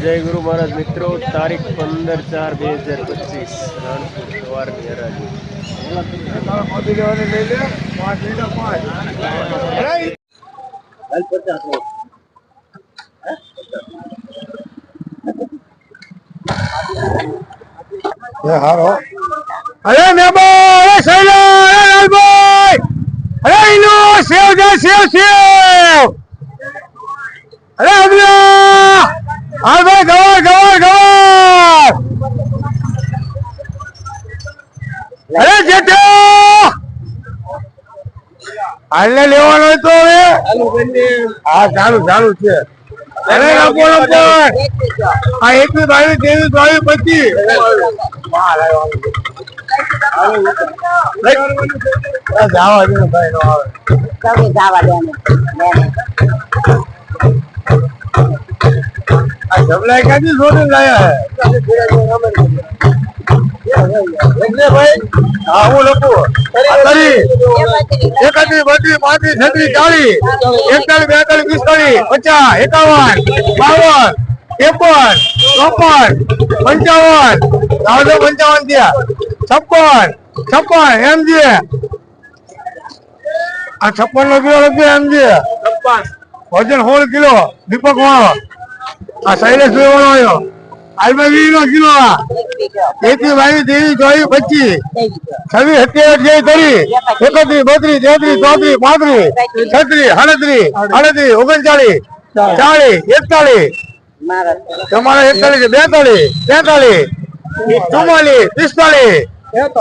જય ગુરુ મહારાજ મિત્રો તારીખ પંદર ચાર બે હજાર પચીસ રાણપુર સવારની હરાજી. હારો. અરે મેબો અરે શૈલો અરે લાલભાઈ અરે ઇનો સેવ સેવ સેવ અરે ભાઈ ગવાર ગવાર ગવાર અરે જેઠો! હાલને લેવાનો તો હવે. હા સારું સારું છે. અરે આપો આપો આ એકવીસ બાવીસ ત્રેવીસ બાવીસ પચીસ જાવા દે ભાઈ નો આવે જવા દે લાયા એટલે ભાઈ હા હું લખું? તરી એકત્રીસ બત્રીસ પાંત્રીસ છત્રીસ ચાલીસ. એકતાલીસ બેતાલીસ પિસ્તાલીસ પચાસ એકાવન બાવન ત્રેપન ચોપન પંચાવન. આવજો પંચાવન થયા. છપ્પન છપ્પન એમ છે આ છપ્પન નો કિલો લખ્યો એમ છે વજન સોળ કિલો દીપક વાળો. આ શૈલેષ ભાઈ વાળો આવ્યો આલમાં વીસ નો સાડત્રીસ ઓગણચાલીસ ચાલીસ એકતાલીસ મારા તમારે એકતાલીસ બેતાલીસ તેતાલીસ ચુમ્માલીસ પિસ્તાલીસ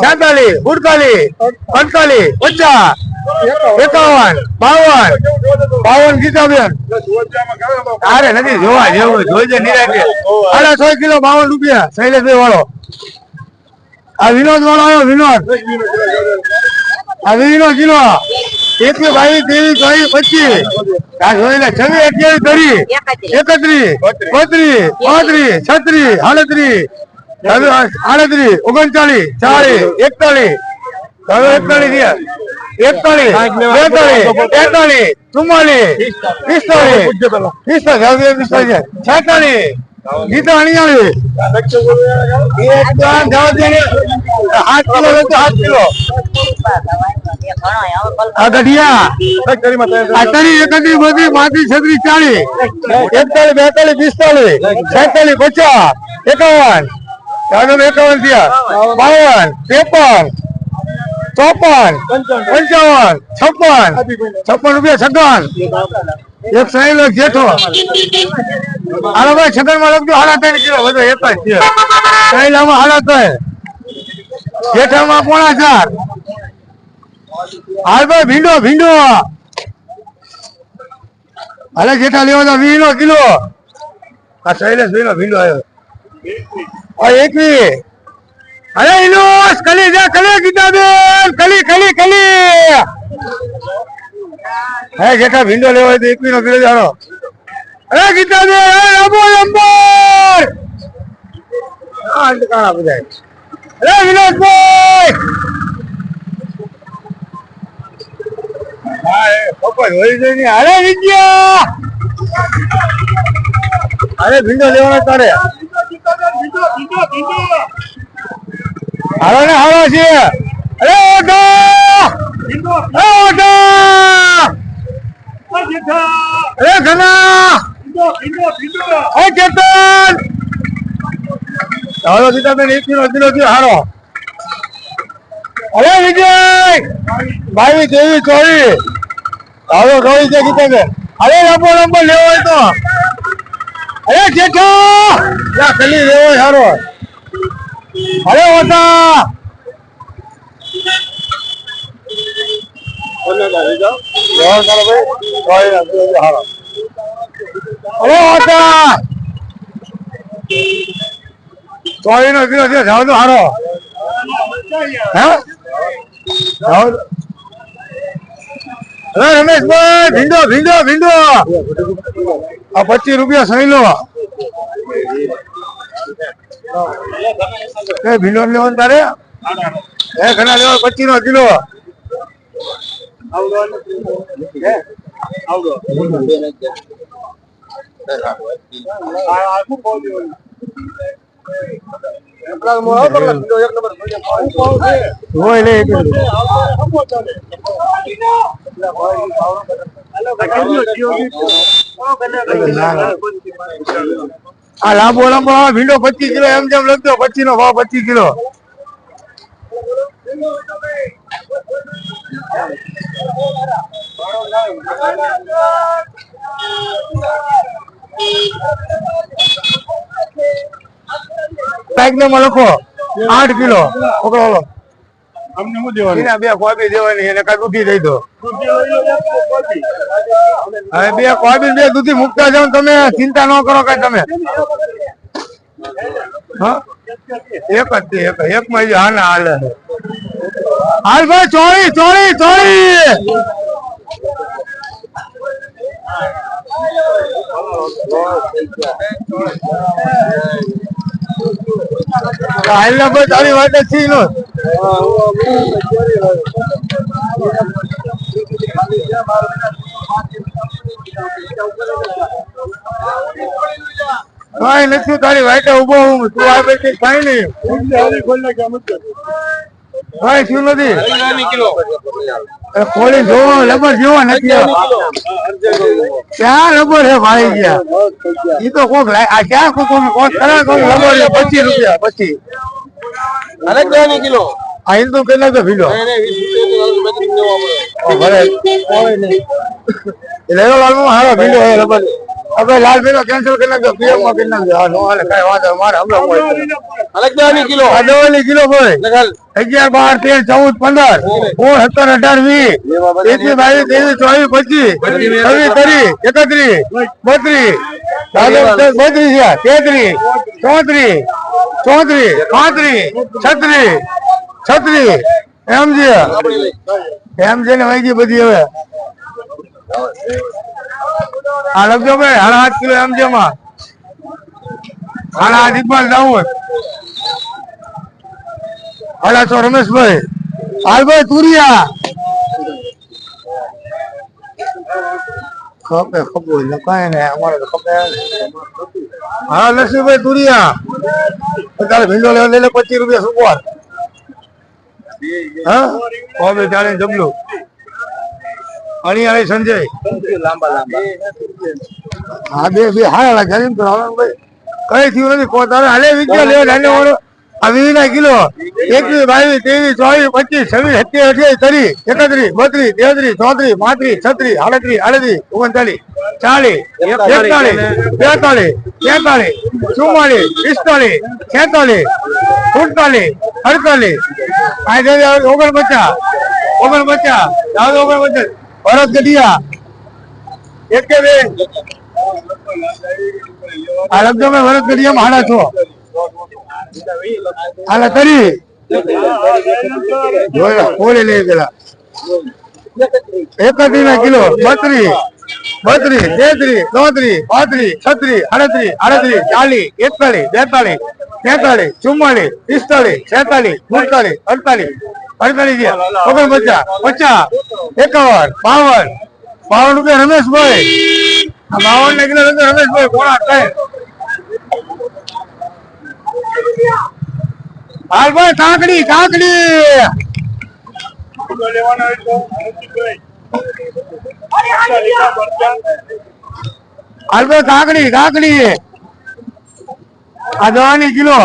છેતાલીસ ઉડતાલીસ અડતાલીસ પચાસ એકાવન. બાવન. બાવન ગીતાબેન. અરે નથી, જોવા જેવું જોઈજે નિરાકે છ કિલો બાવન રૂપિયા, શૈલેષભાઈ વાળો. આ વિનોદ વાળો આવ્યો, વિનોદ. આ વિનોદ કિલો. એકવીસ એકત્રીસ, બત્રીસ, પાંત્રીસ, છત્રીસ સાડત્રીસ આડત્રીસ, ઓગણચાલીસ, ચાલીસ, એકતાલીસ. એકતાલીસ એકતાલીસ બેતાલીસ તેતાલીસ ચુમ્માલીસ પિસ્તાલીસ પિસ્તાલીસ પિસ્તાલીસ છેતાલીસ ગીતા ને. આઠ કિલો લેતો આઠ કિલો. એકાવન. એકાવન થયા. બાવન. ત્રેપન. ચોપન પંચાવન. છપ્પન છપ્પન રૂપિયા છગન. એક લાખ જેઠો. હાલો ભાઈ છગનમાં લખજો હાડા ત્રણ કિલો બધો એક જ છે. સાઈલામાં હાડા ત્રણ જેઠામાં પોણા ચાર. હાલ ભાઈ ભીંડો ભીંડો. હાલે જેઠા લેવા વીસ નો કિલો. આ શૈલેષ ભાઈ નો ભીંડો આવ્યો. એકવી અરે ઇનોસ કલી જા, કલી ગીતાબેન, કલી કલી કલી. હે, જેઠા ભીંડો લેવા હોય તો એકવી નો કિલો જાણો. અરે ગીતાબેન, અરે રંબો રંબર આ કાણા બધા અરે વિનોદભાઈ પપ્પા હોય નહીં. અરે વિદ્યા. અરે ભીંડો લેવાનો તારે. હાલો ને હાલો છે અરે અરે ઓટો અરે ઘના ઓ ચેતન હાલો સીતાબેન એક કિલો કિલો થયો હારો અરે વિજય! બાવીસ ત્રેવીસ ચોવીસ હાલો ચોવીસ છે ગીતાબેન અરે લાંબો લાંબો લેવો હોય તો. અરે જેઠો! યા કલી લેવો સારો હારો. અરે ઓટા અરે ઓટા ચોવીસ નો જાવ તો હારો. હે? રમેશભાઈ ભીંડો ભીંડો ભીંડો. આ પચીસ રૂપિયા સહી લો. એ ભીલો લેવાનું તારે? એ ઘણા લેવા પચીસ નો કિલો. હોય. આ લાંબો લાંબો આ ભીંડો પચીસ કિલો, એમ જેમ લખજો પચીસ નો ભાવ પચીસ કિલો. પેકમાં લખો. આઠ કિલો. લો બે કોબી દેવાની, એને કાંઈ દૂધી દઈ દો. હવે બે કોબી બે દૂધી મૂકતા જાવ તમે, ચિંતા ન કરો કઈ તમે? એક જ એક એક માં હાલે. હાલ. ભાઈ, ચોરી ચોરી ચોરી! હાલ ભાઈ તારી માટે છીનો કઈ નથી, તારી વાઈટે ઊભો હું. તું આ બેઠી કઈ નહીં કઈ થયું નથી. કોળી જોવો લબર જેવો નથી. ક્યાં લબર છે ભાઈ ગયા? એ તો કોક આ ક્યાં કોક કોક ખરા કોક લબર છે પચીસ રૂપિયા પછી અરે ક્યાં કિલો. આ કેટલા તો ભીડો ભલે. હારો ભીડો લબર. હવે લાલ ભીડો કેન્સલ કરી નાખજો પીએમમાં કરી નાખજો. હા નો હાલે કઈ વાંધો. મારે હમણાં હોય અલગદાની કિલો. અડવાની કિલો ભાઈ. અગિયાર બાર તેર ચૌદ પંદર સોળ સત્તર અઢાર વીસ એકવીસ બાવીસ ત્રેવીસ ચોવીસ પચીસ છવ્વીસ ત્રીસ એકત્રીસ બત્રીસ બત્રીસ તેત્રીસ ચોત્રીસ ચોત્રીસ પાંત્રીસ છત્રીસ છત્રીસ એમ છે. એમ છે ને વહી બધી હવે. આ લખજો ભાઈ સાડા આઠ કિલો એમ છે માં સાડા આઠ ઇકબાલ દાઉદ. છો રમેશભાઈ. હાલભાઈ તુરિયા. ખપે ખબર લખાય ને અમારે તો ખપે હા લક્ષ્મીભાઈ તુરિયા. તારે ભીંડો લેવા લઈ લે પચીસ રૂપિયા સુકવાર હા? કોબે ચાલે જબલું અણિયાળી સંજય. લાંબા લાંબા હા બે બે લાગ્યા એમ તો ભાઈ કઈ થયું નથી. કોતારે હાલે વિજ્ઞા લે ડાને ઓળો આ વીસ ના કિલો. એકવીસ, બાવીસ, ત્રેવીસ, ચોવીસ, પચીસ, છવ્વીસ, સત્યાવીસ, અઠ્યાવીસ, ત્રીસ, એકત્રીસ, બત્રીસ, તેત્રીસ, ચોત્રીસ, પાંત્રીસ, છત્રીસ, આડત્રીસ આડત્રીસ, ઓગણચાલીસ, ચાલીસ, એકતાલીસ, બેતાલીસ, તેતાલીસ, ચુમ્માલીસ, પિસ્તાલીસ, છેતાલીસ, સુડતાલીસ, અડતાલીસ. ઓગણપચાસ ઓગણપચાસ ઓગણપચાસ. ભરત ગઢિયા. એક બે. આ લગજો મેં ભરત ગઢિયા હાડા છો. હાલા તરી જોયા, કોળી લઈ ગયેલા. અડતાળી ના કિલો, બત્રીસ બત્રીસ, તેત્રીસ, ચોત્રીસ, પાંત્રીસ, છત્રીસ આડત્રીસ આડત્રીસ, ચાલીસ, એકતાલીસ, બેતાલીસ, તેતાલીસ, ચુમ્માલીસ, પિસ્તાલીસ, છેતાલીસ, સુડતાલીસ, અડતાલીસ અડતાલીસ છે ઓગણપચાસ, પચાસ એકાવન, બાવન. બાવન રૂપિયા રમેશભાઈ. આ બાવન ને કિલો રમેશભાઈ કોણા થાય હાલ ભાઈ કાકડી કાકડી કાંકડી ભાઈ કાકડી કાકડી આ દવાની કિલો.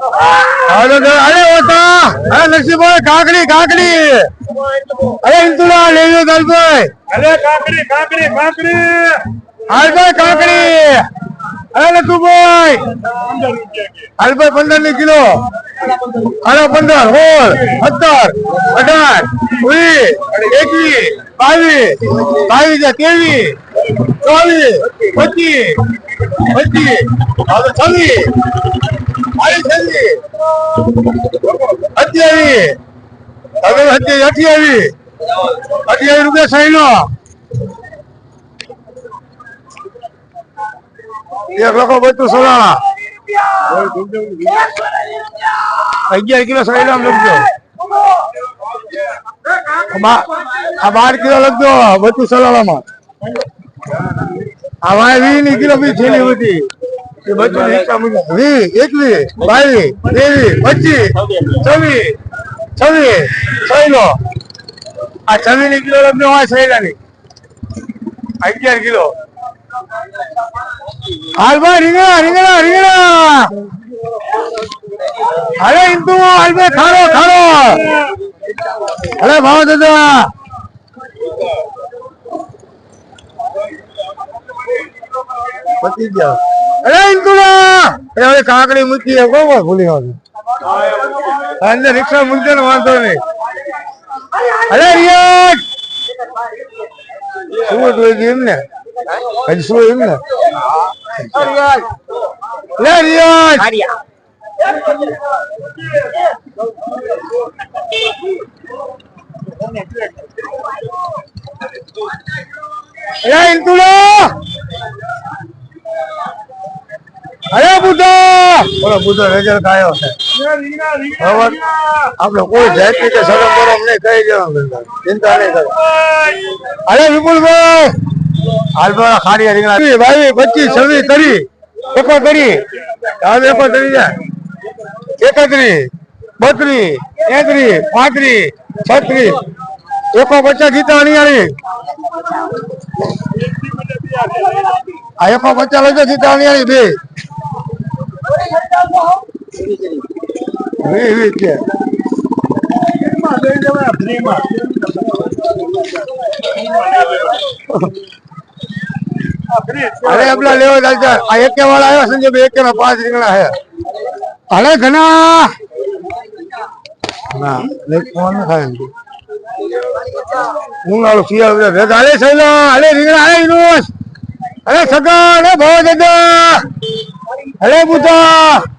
હાલો અરે ઓતા અરે નરસિંહભાઈ કાકડી કાકડી! અરે ઇન્તુલા લઈ લો દલભાઈ અરે કાકડી કાકડી કાકડી! હાલ ભાઈ કાકડી! અરે નથુભાઈ હાલભાઈ હાલ પંદરની કિલો. અરે પંદર સોળ સત્તર અઢાર વીસ એકવીસ બાવીસ બાવીસ છે ત્રેવીસ ચોવીસ પચીસ પચીસ છવ્વીસ. અઠ્યાવી અઠ્યાવીસ અઠ્યાવીસ રૂપિયા સહીનો એક લોકો બધું સોલાણા. અગિયાર કિલો સરેરામ લખજો. આ બાર કિલો લખજો બધું સલાળામાં આ વાય વી ની કિલો બી છેલી બધું હિસાબ મુજબ. વી એકવીસ બાવીસ ત્રેવીસ પચીસ, છવ્વીસ છવ્વીસ, છયલો. આ છવ્વીસની કિલો લગ્ન હોય છયલા ની અગિયાર કિલો. હાલભાઈ રીંગણા રીંગણા રીંગણા. અરે ઇન્દુ હાલભાઈ ખારો ખારો. અરે ભાવ દાદા પતી ગયા. અરે કાકડી મૂકી કોણ ભૂલી ગયો? અંદર રિક્ષા મૂકજો ને, વાંધો નહીં. અરે રિયાજ શું હતું એમ ને? હજી શું એમ ને? લે અરે ઇન્દુડા અરે બુદ્ધા! બોલો બુદ્ધો નજર કાયો છે. રીંગણા આપણે કોઈ જાતિ કે શરમ બરમ નહીં કહી દેવા ચિંતા નહીં કરો. અરે વિપુલભાઈ! હાલમાં ખાડી રીંગણા. વીસ, બાવીસ પચીસ છવ્વીસ ત્રીસ એકો કરી. હવે એકો કરી જાય એકત્રીસ બત્રીસ તેત્રીસ પાંત્રીસ છત્રીસ. એકો પચાસ જીતા અણિયાળી આ એકો પચાસ લજો જીતા અણિયાળી બે. વીસ છે. અરે આપડા લેવો ચાલતા આ એકે વાળા આવ્યા સંજય એકે પાંચ રીંગણા હે અરે ઘણા. ના લેખ ફોન થાય ઉનાળો શિયાળો ભેગા અરે સૈલા અરે રીંગણા, અરે ઇનોસ અરે સગા, અરે ભાવ દાદા અરે બુધા.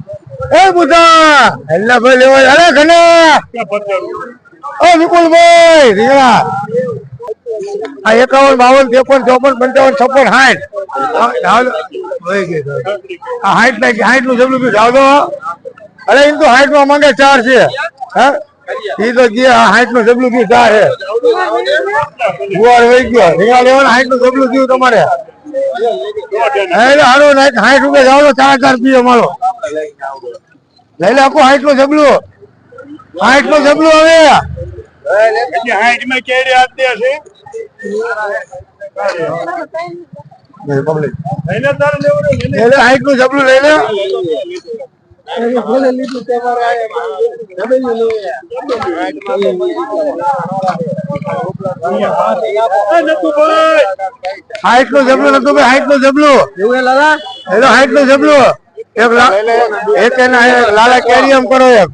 એ બુધા એલા ભાઈ લેવા અરે રૂપિયા? ઓ વિપુલભાઈ, રીંગણા. આ એકાવન, બાવન, ત્રેપન, ચોપન, પંચાવન, છપ્પન, સાઠ. હાઈટ ના જબલું બી અરે, એમ તો હાઈટમાં માંગે ચાર છે. હે? ઈ તો જે આ હાઈટનું જબલું બી ચાર છે ગુવાર વહી ગયો. રીંગણા લેવાના હાઈટનું જબલું થયું તમારે. હે એટલે હારો નાઈટ હાઈટ રૂપિયા જાવ તો ચાર ચાર પીએ મારો લઈ લે આખું હાઈટનું જબલું. હાઈટનું જબલું હવે. હજી હાઈટમાં કેરી આપતી હશે? પબ્લિક એને તારે લેવું ને એને એટલે હાઈટનું જબલું લઈ લે. હાઈટનું જબલું નતું ભાઈ હાઈટનું જબલું એનો હાઈટનું જબલું એક એક લાલા કેરી આમ કરો એક.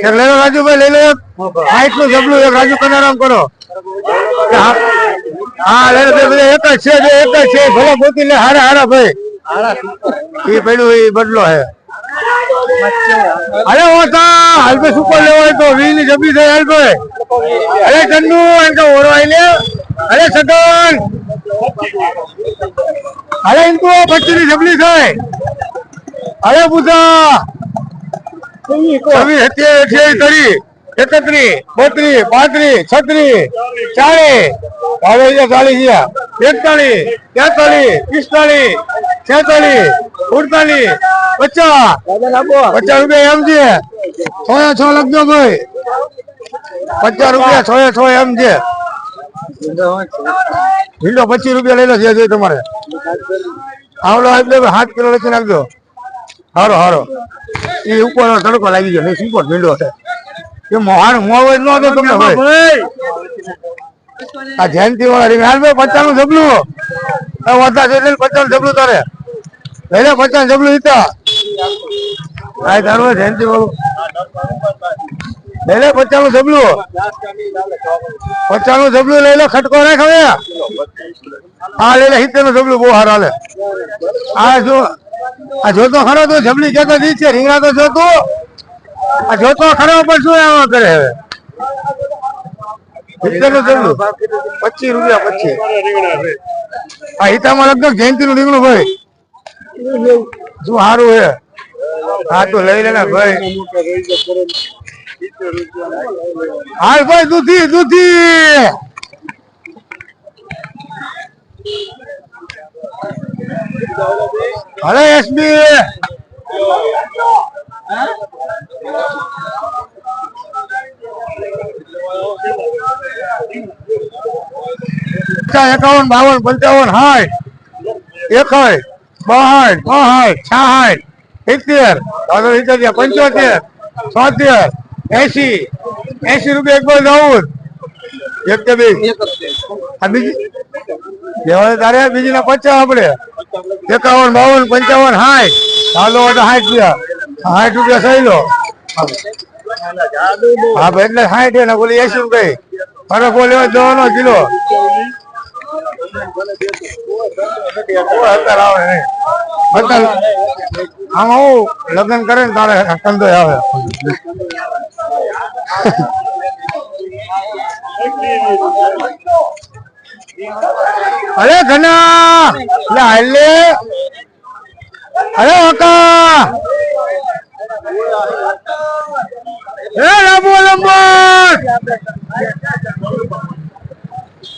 એક લઈ લો રાજુભાઈ લઈ લો એક. હાઈટનું જબલું એક રાજુ કનારામ કરો. હા હા લઈ લો બધા એક જ છે એક જ છે. ભલે ગોતી લે હારા હારા ભાઈ. એ પડ્યું એ બદલો હે. અરે ઓતા હાલપે સુકો લેવાય તો? વી ની જબી થાય હાલપે અરે ચંદુ, એમ કે ઓરવાઈ લે. અરે સગન અરે તો પચીસની જબલી થાય અરે બુધા એકત્રીસ બત્રીસ પાંત્રીસ છત્રીસ ચાલીસ ચાલીસ એકતાલીસ તેતાલીસ પિસ્તાલીસ છેતાલીસ ઉડતાલી પચાસ પચાસ રૂપિયા એમ છે. છ એ છ લખજો ભાઈ. પચાસ રૂપિયા છ એ છ એમ છે. ભીંડો પચીસ રૂપિયા લઈ લો જે જોઈએ તમારે. આવડો એટલે સાત કિલો લખી નાખજો. હારો હારો. એ ઉપર તડકો લાગી ગયો નહીં શું ભીંડો છે? એ મોહાણ મોહ ન હતો તમને ભાઈ. આ જયંતિ વાળા હાલ ભાઈ પચાસનું જબલું વધારે પચાસ જબલું તારે. લઈ પચાસ જબલું ઈતા ભાઈ, તારું જયંતિ બોલું. લઈ લે પચાસનું જબલું પચાસનું જબલું લઈ લે, ખટકો રાખ હવે. હા લઈ લે સિત્તેરનું જબલું બહુ સારું હાલે. આ જો, આ જોતો ખરો તો, જબલી કેતો દી છે, રીંગણા તો જોતો. આ જોતો ખરો, પણ શું આવા કરે હવે? સિત્તેરનું જબલું પચીસ રૂપિયા, પચીસ. આ હિતામાં લગભગ જયંતિ નું રીંગણું ભાઈ શું સારું હે. હા, તો લઈ લે ભાઈ. હાલ ભાઈ, દૂધી દૂધી. હલે, એસબી. એકાવન બાવન પંચાવન સાઠ એકાઈ બાસઠ બાસઠ છાસઠ સિત્તેર દાદા સિત્તેર પંચોતેર છોતેર એસી એસી રૂપિયા એક બાર નવું એક કે બે. આ બીજી તારે બીજી ના પચાસ આપડે. એકાવન બાવન પંચાવન સાઠ ચાલો તો સાઠ રૂપિયા. સાઠ રૂપિયા સહી લો. હા ભાઈ એટલે સાઠ ને બોલી એસી રૂપિયા. ફરક લેવા દવાનો કિલો. આવે નહીં લગ્ન કરે ને તારે કંદો આવે અરે ઘના એટલે હાલે અરે કાકા એ લાંબો લાંબો.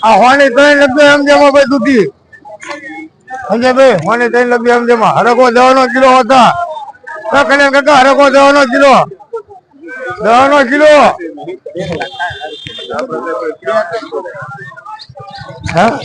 આ હોની ત્રણ લગ્યો એમ જેમાં ભાઈ દૂધી. સમજે ભાઈ હોની ત્રણ લગ્યો એમ જેમાં હરકો દવાનો કિલો હતા. કલ્યાણ કાકા હરકો દવાનો કિલો? દવાનો કિલો? હા?